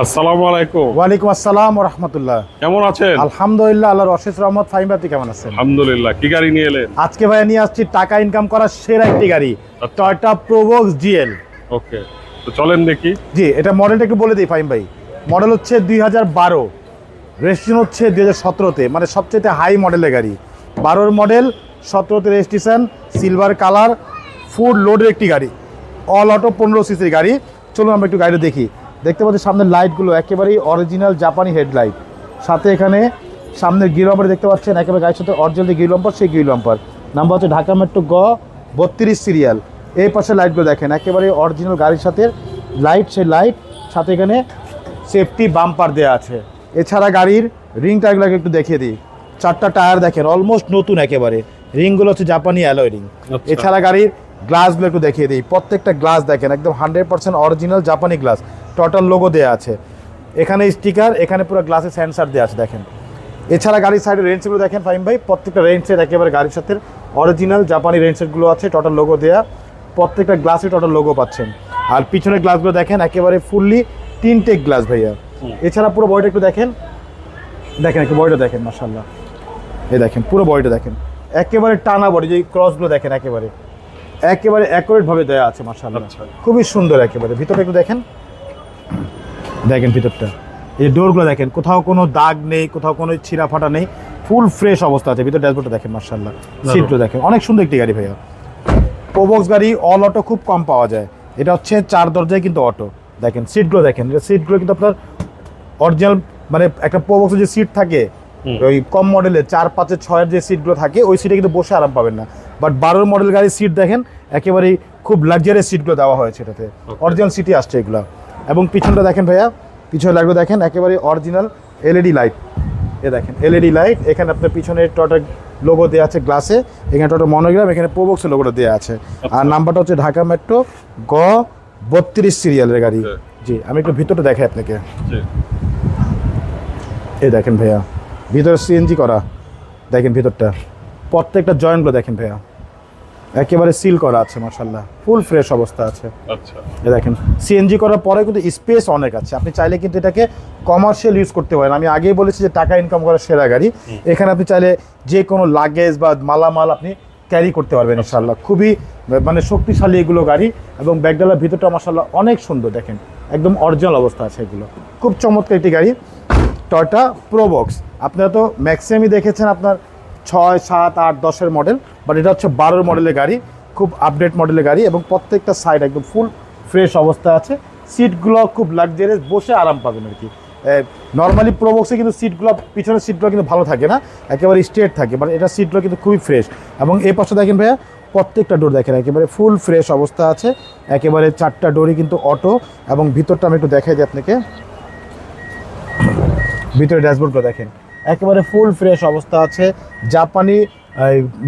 আসসালামু আলাইকুম। ওয়ালাইকুম আসসালাম রহমতুল্লাহ। কেমন আছেন? আলহামদুলিল্লাহ আল্লাহর অশেষ রহমত ফাহিম ভাই, কেমন আছেন? আলহামদুলিল্লাহ কি গাড়ি নিয়ে এলেন? আজকে নিয়ে আসছি টাকা ইনকাম করার সেরা একটি গাড়ি আচ্ছা। টয়টা প্রোবক্স জিএল ওকে তো চলেন দেখি। জি এটা মডেলটা একটু বলে দিই ফাহিম ভাই। মডেল হচ্ছে দুই হাজার বারো রেজিস্ট্রেশন হচ্ছে দুই হাজার সতেরোতে মানে সবচেয়ে হাই মডেলের গাড়ি। বারোর মডেল সতেরোতে রেজিস্ট্রেশন সিলভার কালার ফুল লোডের একটি গাড়ি। অল অটো পনেরো সিসির গাড়ি। চলুন আমরা একটু গাড়িটা দেখি। দেখতে পাচ্ছি সামনের লাইটগুলো একেবারেই অরিজিনাল জাপানি হেডলাইট সাথে এখানে সামনের গিল লম্পার দেখতে পাচ্ছেন একেবারে গাড়ির সাথে অরিজিনাল যে গিল লম্পার সেই গিল লম্পার নাম্বার হচ্ছে ঢাকা মেট্রো গ বত্রিশ সিরিয়াল এই পাশে লাইটগুলো দেখেন একেবারে অরিজিনাল গাড়ির সাথে লাইট সেই লাইট সাথে এখানে সেফটি বাম্পার দেওয়া আছে। এছাড়া গাড়ির রিং টায়ারগুলোকে একটু দেখিয়ে দিই। চারটা টায়ার দেখেন অলমোস্ট নতুন একেবারে। রিংগুলো হচ্ছে জাপানি অ্যালয় রিং। এছাড়া গাড়ির গ্লাসগুলো একটু দেখিয়ে দিই। প্রত্যেকটা গ্লাস দেখেন একদম হান্ড্রেড পার্সেন্ট অরিজিনাল জাপানি গ্লাস। টোটাল লোগো দেওয়া আছে। এখানে স্টিকার এখানে পুরো গ্লাসে সেন্সার দেওয়া আছে দেখেন। এছাড়া গাড়ির সাইডে রেঞ্জগুলো দেখেন ফাইম ভাই। প্রত্যেকটা রেঞ্জের একেবারে গাড়ির সাথে অরিজিনাল জাপানি রেঞ্জেরগুলো আছে টোটাল লোগো দেওয়া প্রত্যেকটা গ্লাসে টোটাল লোগো পাচ্ছেন। আর পিছনের গ্লাসগুলো দেখেন একেবারে ফুললি তিনটে গ্লাস ভাইয়া। এছাড়া পুরো বডিটা একটু দেখেন। দেখেন একটু বডিটা দেখেন মাসাল্লাহ এই দেখেন পুরো বডিটা দেখেন। একেবারে টানা বডি যে ক্রসগুলো দেখেন একেবারে। একেবারে অ্যাকুরেট ভাবে দেওয়া আছে মাসাল্লাহ আচ্ছা। খুবই সুন্দর একেবারে। ভিতরটা একটু দেখেন। দেখেন ভিতরটা। এই ডোরগুলো দেখেন কোথাও কোনো দাগ নেই কোথাও কোনো ছিঁড়া ফাটা নেই ফুল ফ্রেশ অবস্থা আছে। ভিতর ড্যাশবোর্ডটা দেখেন মার্শাল্লাহ সিটগুলো দেখেন অনেক সুন্দর একটি গাড়ি ভাইয়া। প্রোবক্স গাড়ি অল অটো খুব কম পাওয়া যায়। এটা হচ্ছে চার দরজায় কিন্তু অটো দেখেন সিটগুলো দেখেন। সিটগুলো কিন্তু আপনার অরিজিনাল মানে একটা প্রোবক্সের যে সিট থাকে। ওই কম মডেলের চার পাঁচের ছয়ের যে সিটগুলো থাকে ওই সিটে কিন্তু বসে আরাম পাবেন না। বাট বারোর মডেল গাড়ির সিট দেখেন একেবারেই খুব লাক্সারিয়াস সিটগুলো দেওয়া হয়েছে এটাতে। অরিজিনাল সিটি আসছে এগুলো। এবং পিছনটা দেখেন ভাইয়া পিছনে লাগবে দেখেন একেবারে অরিজিনাল এলইডি লাইট এ দেখেন এলইডি লাইট এখানে আপনার পিছনে টটা লোগো দেওয়া আছে গ্লাসে এখানে টটা মনোগ্রাম এখানে প্রোবক্সের লোগোটা দেওয়া আছে। আর নাম্বারটা হচ্ছে ঢাকা মেট্রো গ বত্রিশ সিরিয়ালের গাড়ি। জি আমি একটু ভিতরটা দেখাই আপনাকে। এ দেখেন ভাইয়া। ভিতরে সিএনজি করা দেখেন ভিতরটা। প্রত্যেকটা জয়েন্টগুলো দেখেন ভাইয়া। একেবারে সিল করা আছে মার্শাল্লাহ ফুল ফ্রেশ অবস্থা আছে। আচ্ছা। দেখেন সিএনজি করার পরে কিন্তু স্পেস অনেক আছে। আপনি চাইলে কিন্তু এটাকে কমার্শিয়াল ইউজ করতে পারেন। আমি আগেই বলেছি যে টাকা ইনকাম করার সেরা গাড়ি। এখানে আপনি চাইলে যে কোনো লাগেজ বা মালামাল আপনি ক্যারি করতে পারবেন ইনশাল্লাহ খুবই মানে শক্তিশালী এগুলো গাড়ি এবং ব্যাগডালার ভিতরটা মাসাল্লাহ অনেক সুন্দর দেখেন। একদম অরিজিনাল অবস্থা আছে এগুলো। খুব চমৎকার একটি গাড়ি। টয়টা প্রোবক্স আপনারা তো ম্যাক্সিমামই দেখেছেন আপনার ছয়, সাত, আট, দশের মডেল বাট এটা হচ্ছে বারোর মডেলের গাড়ি, খুব আপডেট মডেলের গাড়ি এবং প্রত্যেকটা সাইড একদম ফুল ফ্রেশ অবস্থা আছে। সিটগুলো খুব লাক্সারিয়াস বসে আরাম পাবেন আর কি। নর্মালি প্রোবক্সে কিন্তু সিটগুলো পিছনের সিটগুলো কিন্তু ভালো থাকে না, একেবারে স্ট্রেট থাকে বাট এটা সিটগুলো কিন্তু খুবই ফ্রেশ এবং এই পাশে দেখেন ভাইয়া, প্রত্যেকটা ডোর দেখেন, একেবারে ফুল ফ্রেশ অবস্থা আছে, একেবারে চারটা ডোরই কিন্তু অটো এবং ভিতরটা আমি একটু দেখাই দিই আপনাকে। ভিতরে ড্যাশবোর্ডগুলো দেখেন। একেবারে ফুল ফ্রেশ অবস্থা আছে। জাপানি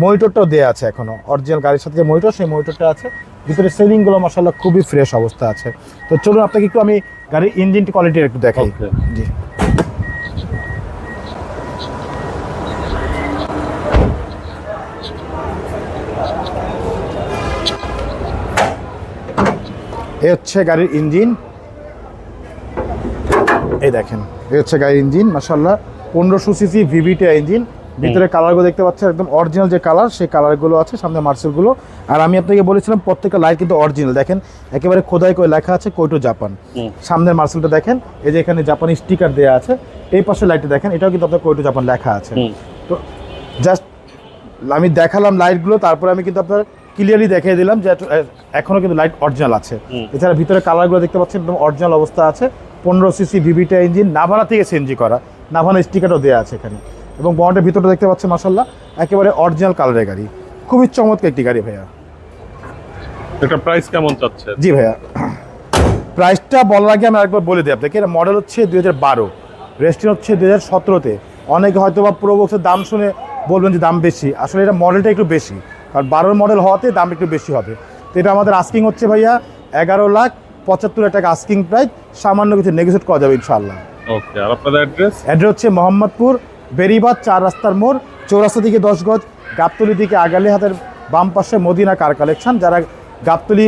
মনিটরটাও দেওয়া আছে এখনও অরিজিনাল গাড়ির সাথে যে মনিটর সেই মনিটরটা আছে। ভিতরে সেলিংগুলো মশাল্লা খুবই ফ্রেশ অবস্থা আছে। তো চলুন আপনাকে একটু আমি গাড়ির ইঞ্জিন কোয়ালিটি একটু দেখাই. জি। এ হচ্ছে গাড়ির ইঞ্জিন এই দেখেন। হচ্ছে গাড়ির ইঞ্জিন মাসাল্লাহ পনেরোশো সিসি ভিভিটা ইঞ্জিন ভিতরে কালারগুলো দেখতে পাচ্ছেন একদম অরিজিনাল যে কালার সেই কালারগুলো আছে সামনে মার্সেলগুলো আর আমি আপনাকে বলেছিলাম প্রত্যেকটা লাইট কিন্তু অরিজিনাল দেখেন একেবারে খোদাই করে লেখা আছে কৈটো জাপান সামনের মার্সেলটা দেখেন এই যে এখানে জাপানি স্টিকার দেওয়া আছে এই পাশে লাইটটা দেখেন এটাও কিন্তু আপনার কৈটো জাপান লেখা আছে। তো জাস্ট আমি দেখালাম লাইটগুলো তারপরে আমি কিন্তু আপনার ক্লিয়ারলি দেখিয়ে দিলাম যে এত- এখনও কিন্তু লাইট অরিজিনাল আছে। এছাড়া ভিতরে কালারগুলো দেখতে পাচ্ছেন একদম অরিজিনাল অবস্থা আছে। পনেরো সিসি ভিভিটা ইঞ্জিন নাভানা থেকে সিএনজি করা। নাভানা স্টিকারও দেওয়া আছে এখানে। এবং বন্ডের ভিতরটা দেখতে পাচ্ছেন মাসাল্লাহ একেবারে অরিজিনাল কালারের গাড়ি। খুবই চমৎকার একটি গাড়ি ভাইয়া। এটা প্রাইস কেমন চাচ্ছে? জি ভাইয়া। প্রাইসটা বলার আগে আমি একবার বলে দিই আপনাকে এটা মডেল হচ্ছে দুই হাজার বারো। রেস্টুরেন্ট হচ্ছে দুই হাজার সতেরোতে। অনেকে হয়তো বা প্রোবক্সের দাম শুনে বলবেন যে দাম বেশি। আসলে এটা মডেলটা একটু বেশি। কারণ বারোর মডেল হওয়াতে দাম একটু বেশি হবে। তো এটা আমাদের আস্কিং হচ্ছে ভাইয়া এগারো লাখ পঁচাত্তর টাকা আস্কিং প্রাইস সামান্য কিছু নেগোসিয়েট করা যাবে ইনশাআল্লাহ। ওকে আর আপনাদের অ্যাড্রেস অ্যাড্রেস হচ্ছে মোহাম্মদপুর বেরিবাদ চার রাস্তার মোড় চৌরাস্তা দিকে দশ গজ গাবতলি দিকে আগালি হাতের বাম পাশে মদিনা কার কালেকশন যারা গাবতলি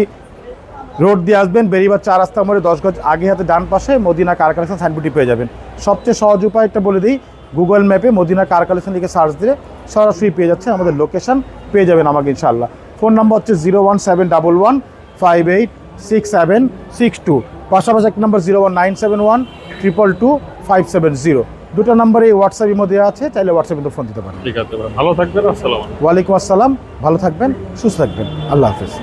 রোড দিয়ে আসবেন বেরিবার চার রাস্তার মোড়ে দশ গজ আগে হাতে ডান পাশে মদিনা কার কালেকশন সাইনবোর্ডটি পেয়ে যাবেন। সবচেয়ে সহজ উপায় একটা বলে দিই গুগল ম্যাপে মদিনা কার কালেকশন লিখে সার্চ দিলে সরাসরি পেয়ে যাচ্ছেন আমাদের লোকেশন পেয়ে যাবেন আমাকে ইনশাআল্লাহ। ফোন নাম্বার হচ্ছে zero one seven double one five eight six seven six two পাশাপাশি এক নম্বর zero one nine seven one triple two five seven zero দুটো নম্বরে হোয়াটসঅ্যাপের মধ্যে আছে চাইলে হোয়াটসঅ্যাপে তো ফোন দিতে পারেন। ঠিক আছে ভালো থাকবেন আসসালাম ওয়ালাইকুম আসসালাম ভালো থাকবেন সুস্থ থাকবেন। আল্লাহ হাফিজ।